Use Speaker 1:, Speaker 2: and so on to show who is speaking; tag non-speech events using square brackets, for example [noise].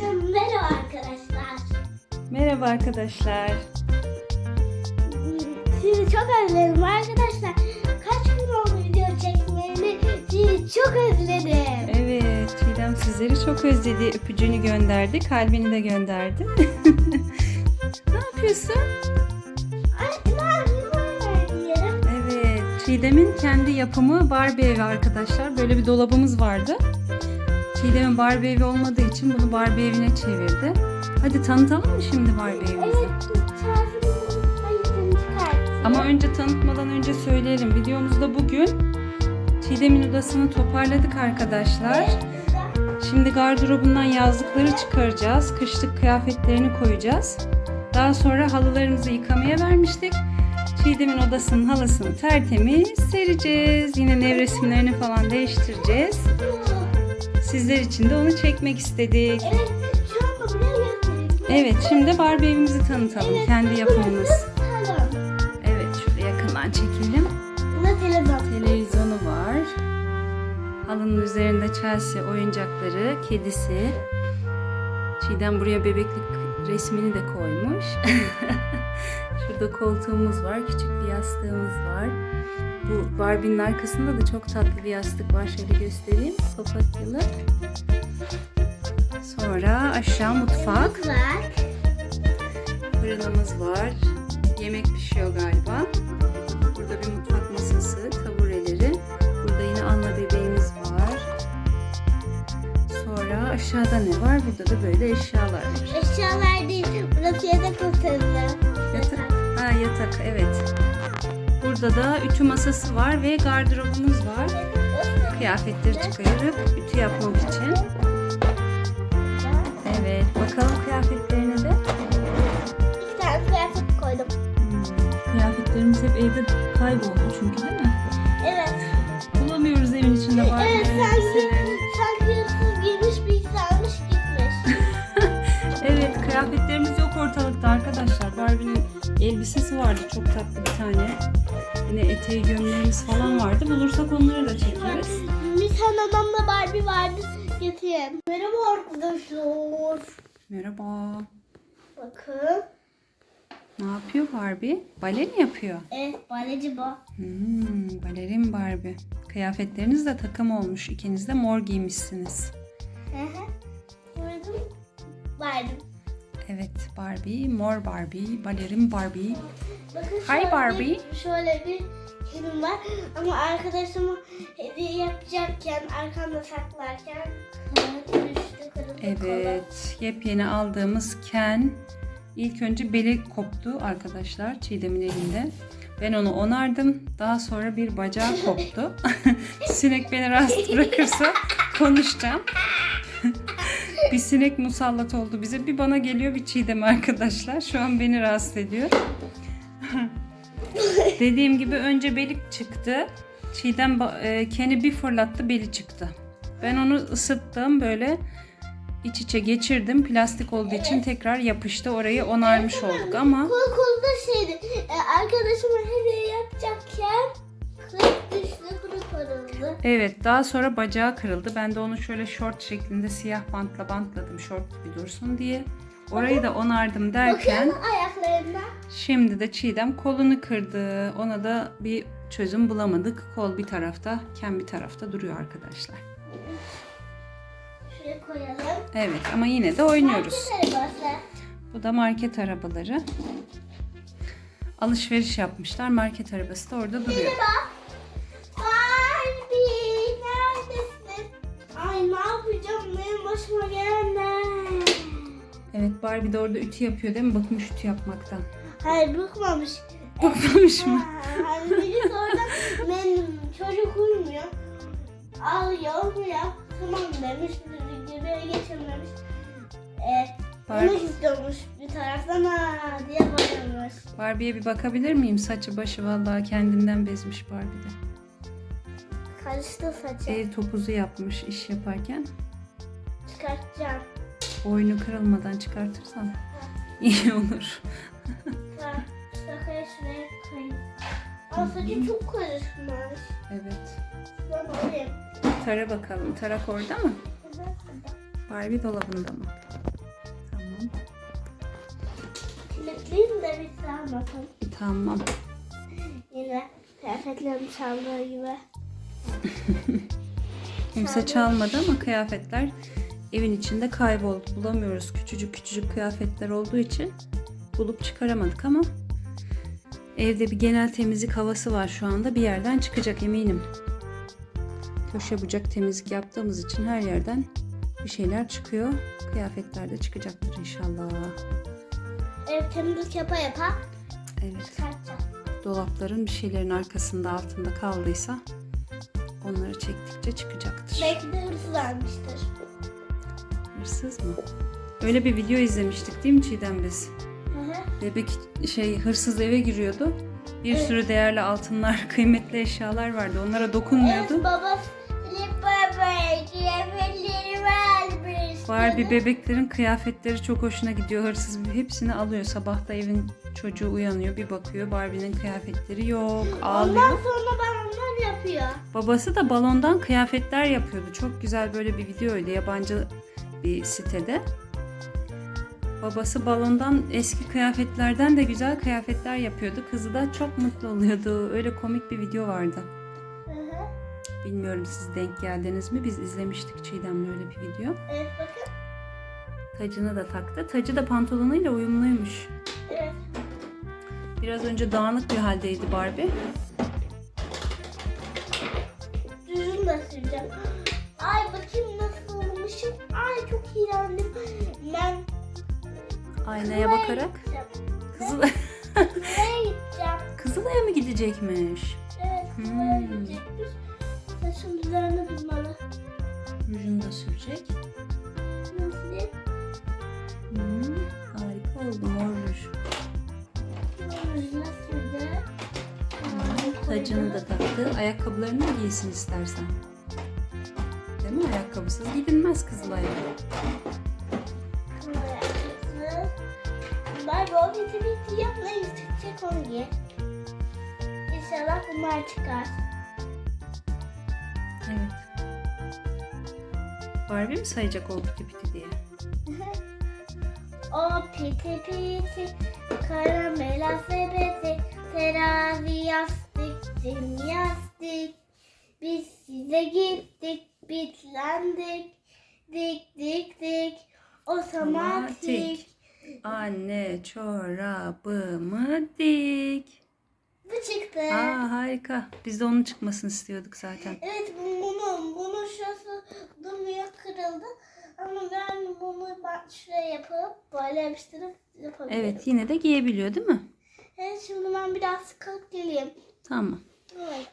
Speaker 1: Herkese merhaba arkadaşlar.
Speaker 2: Merhaba arkadaşlar.
Speaker 1: Sizi çok özledim arkadaşlar. Kaç gün oldu video çekmeyeli. Sizi çok özledim.
Speaker 2: Evet, Çiğdem sizleri çok özledi. Öpücüğünü gönderdi, kalbini de gönderdi. [laughs] ne yapıyorsun? Evet, Çiğdem'in kendi yapımı Barbie evi arkadaşlar. Böyle bir dolabımız vardı. Çiğdem'in Barbie evi olmadığı için bunu Barbie evine çevirdi. Hadi tanıtalım mı şimdi Barbie evimizi? Ama önce tanıtmadan önce söyleyelim. Videomuzda bugün Çiğdem'in odasını toparladık arkadaşlar. Şimdi gardırobundan yazlıkları çıkaracağız. Kışlık kıyafetlerini koyacağız. Daha sonra halılarımızı yıkamaya vermiştik. Çiğdem'in odasının halısını tertemiz sereceğiz. Yine nevresimlerini falan değiştireceğiz. Sizler için de onu çekmek istedik.
Speaker 1: Evet, şu göstereyim.
Speaker 2: Evet, şimdi Barbie evimizi tanıtalım.
Speaker 1: Evet,
Speaker 2: Kendi yapımımız.
Speaker 1: salon.
Speaker 2: Evet, şöyle yakından çekelim.
Speaker 1: Burada telefon.
Speaker 2: Televizyonu var. Halının üzerinde Chelsea oyuncakları, kedisi. Çiğdem buraya bebeklik resmini de koymuş. [laughs] Şurada koltuğumuz var, küçük bir yastığımız var. Bu Barbie'nin arkasında da çok tatlı bir yastık var. Şöyle göstereyim. Papatyalı. Sonra aşağı mutfak.
Speaker 1: Bak.
Speaker 2: Fırınımız var. Yemek pişiyor galiba. Burada bir mutfak masası, tabureleri. Burada yine Anna bebeğimiz var. Sonra aşağıda ne var? Burada da böyle eşyalar var.
Speaker 1: Eşyalar değil. Burası yatak odası.
Speaker 2: Yatak. Ha yatak evet. Burada da ütü masası var ve gardırobumuz var. Kıyafetleri çıkarıp ütü yapmak için. Evet bakalım kıyafetlerine de.
Speaker 1: İki tane kıyafet koydum.
Speaker 2: Hmm, Kıyafetlerimiz hep evde kayboldu çünkü değil mi?
Speaker 1: Evet.
Speaker 2: Bulamıyoruz evin içinde Barbie
Speaker 1: Evet sanki,
Speaker 2: elbiselerini.
Speaker 1: sanki hırsız girmiş bir almış gitmiş. [laughs]
Speaker 2: Evet kıyafetlerimiz yok ortalıkta arkadaşlar. Barbie'nin elbisesi vardı çok tatlı bir tane. Yine eteği gömleğimiz falan vardı. Bulursak onları da çekeriz.
Speaker 1: Bir tane adamda Barbie vardı getireyim. Merhaba arkadaşlar.
Speaker 2: Merhaba.
Speaker 1: Bakın.
Speaker 2: Ne yapıyor Barbie? Bale mi yapıyor?
Speaker 1: Evet baleci bu.
Speaker 2: Hmm, balerin Barbie. Kıyafetleriniz de takım olmuş. İkiniz de mor giymişsiniz.
Speaker 1: Hı hı. Buyurun. Vardım.
Speaker 2: Evet Barbie, mor Barbie, balerin Barbie.
Speaker 1: Bakın
Speaker 2: Hi Barbie.
Speaker 1: Bir, şöyle bir kedim var ama arkadaşıma hediye yapacakken arkamda saklarken düştü kırıldı.
Speaker 2: Evet, yepyeni aldığımız Ken ilk önce beli koptu arkadaşlar Çiğdem'in elinde. Ben onu onardım. Daha sonra bir bacağı koptu. [laughs] [laughs] sinek beni rahatsız bırakırsa konuşacağım. Bir sinek musallat oldu bize. Bir bana geliyor bir Çiğdem arkadaşlar. Şu an beni rahatsız ediyor. [laughs] Dediğim gibi önce beli çıktı. Çiğdem e, Ken'i bir fırlattı beli çıktı. Ben onu ısıttım böyle iç içe geçirdim. Plastik olduğu için tekrar yapıştı. Orayı onarmış olduk ama
Speaker 1: Kol kolu da şeydi. E, arkadaşıma hediye yapacakken kırık düştü kırık kırıldı.
Speaker 2: evet daha sonra bacağı kırıldı. Ben de onu şöyle short şeklinde siyah bantla bantladım short gibi dursun diye. Orayı da onardım derken
Speaker 1: ayaklarına.
Speaker 2: şimdi de Çiğdem kolunu kırdı. Ona da bir çözüm bulamadık. Kol bir tarafta, Ken bir tarafta duruyor arkadaşlar.
Speaker 1: Şuraya koyalım.
Speaker 2: Evet ama yine de oynuyoruz.
Speaker 1: Market arabası.
Speaker 2: Bu da market arabaları. Alışveriş yapmışlar. Market arabası da orada duruyor.
Speaker 1: Merhaba.
Speaker 2: Evet Barbie de orada ütü yapıyor değil mi? Bıkmış ütü yapmaktan.
Speaker 1: Hayır bıkmamış.
Speaker 2: Bıkmamış mı?
Speaker 1: Hani sonra benim çocuk uyumuyor. Ağlıyor mu ya? Tamam demiş. Göbeğe geçirmemiş. Ee,
Speaker 2: Bar-
Speaker 1: yemek istiyormuş bir taraftan ha diye bağırmış.
Speaker 2: Barbie'ye bir bakabilir miyim? Saçı başı vallahi kendinden bezmiş Barbie de.
Speaker 1: Karıştı saçı.
Speaker 2: El topuzu yapmış iş yaparken.
Speaker 1: Çıkartacağım.
Speaker 2: Boynu kırılmadan çıkartırsan iyi olur.
Speaker 1: Şuraya koyayım. Saçı çok karışmış.
Speaker 2: Evet.
Speaker 1: Ben alayım.
Speaker 2: Tara bakalım. Tarak orada mı? Barbie dolabında mı?
Speaker 1: Kilitliyim de bir çalmasın.
Speaker 2: Tamam.
Speaker 1: Yine kıyafetlerimi çaldığı gibi.
Speaker 2: Kimse çalmadı ama kıyafetler evin içinde kayboldu. Bulamıyoruz. Küçücük küçücük kıyafetler olduğu için bulup çıkaramadık ama evde bir genel temizlik havası var şu anda. Bir yerden çıkacak eminim. Köşe bucak temizlik yaptığımız için her yerden bir şeyler çıkıyor. Kıyafetler de çıkacaktır inşallah.
Speaker 1: Ev temizlik yapa yapa
Speaker 2: Evet.
Speaker 1: çıkartacağız.
Speaker 2: Dolapların bir şeylerin arkasında altında kaldıysa onları çektikçe çıkacaktır.
Speaker 1: Belki de hırsız almıştır.
Speaker 2: Hırsız mı? Öyle bir video izlemiştik değil mi Çiğdem biz?
Speaker 1: Hı hı.
Speaker 2: Bebek şey hırsız eve giriyordu. Bir
Speaker 1: Evet.
Speaker 2: sürü değerli altınlar, [laughs] kıymetli eşyalar vardı. Onlara dokunmuyordu.
Speaker 1: Evet baba slipper bey kıyafetleri vermiş.
Speaker 2: Barbie bebeklerin kıyafetleri çok hoşuna gidiyor. Hırsız hepsini alıyor. Sabah da evin çocuğu uyanıyor. Bir bakıyor Barbie'nin kıyafetleri yok.
Speaker 1: Ondan
Speaker 2: Ağlıyor.
Speaker 1: sonra balonlar yapıyor.
Speaker 2: Babası da balondan kıyafetler yapıyordu. Çok güzel böyle bir videoydu. Yabancı bir sitede. Babası balondan eski kıyafetlerden de güzel kıyafetler yapıyordu. Kızı da çok mutlu oluyordu. Öyle komik bir video vardı.
Speaker 1: Hı hı.
Speaker 2: Bilmiyorum siz denk geldiniz mi? Biz izlemiştik Çiğdem'le öyle bir video.
Speaker 1: Evet bakın.
Speaker 2: Tacını da taktı. Tacı da pantolonuyla uyumluymuş.
Speaker 1: Evet.
Speaker 2: Biraz önce dağınık bir haldeydi Barbie.
Speaker 1: Düzün de süreceğim. Ay bakayım nasıl olmuşum. Ay çok iğrendim. Ben
Speaker 2: Aynaya
Speaker 1: Kızılay'a
Speaker 2: bakarak.
Speaker 1: gideceğim.
Speaker 2: Kızıl
Speaker 1: Kızılay'a gideceğim.
Speaker 2: Kızılay'a mı gidecekmiş?
Speaker 1: Evet Kızılay'a
Speaker 2: Hmm.
Speaker 1: gidecekmiş. Saçım düzenli durmalı.
Speaker 2: Rujunu da sürecek.
Speaker 1: Nasıl diyeyim?
Speaker 2: Hmm, harika oldu mor ruj.
Speaker 1: Rujuna sürdü.
Speaker 2: Tacını da taktı. Ayakkabılarını da giysin istersen. Mi? Ayakkabısız gidilmez Kızılay'a.
Speaker 1: O bizi bitti yapmayı çıkacak onu giy. İnşallah bunlar çıkar.
Speaker 2: Evet. Barbie mi sayacak o piti piti diye? [laughs]
Speaker 1: O piti piti karamela sepeti terazi yastık cim yastık biz size gittik bitlendik dik dik dik
Speaker 2: otomatik. Anne çorabımı dik.
Speaker 1: bu çıktı.
Speaker 2: Aa harika. Biz de onun çıkmasını istiyorduk zaten.
Speaker 1: Evet bu- bunun bunun şurası durmuyor kırıldı ama ben bunu ben şuraya yapıp böyle yapıştırıp yapabilirim.
Speaker 2: Evet yine de giyebiliyor değil mi?
Speaker 1: Evet şimdi ben biraz sıkılıp geleyim.
Speaker 2: Tamam.
Speaker 1: Evet.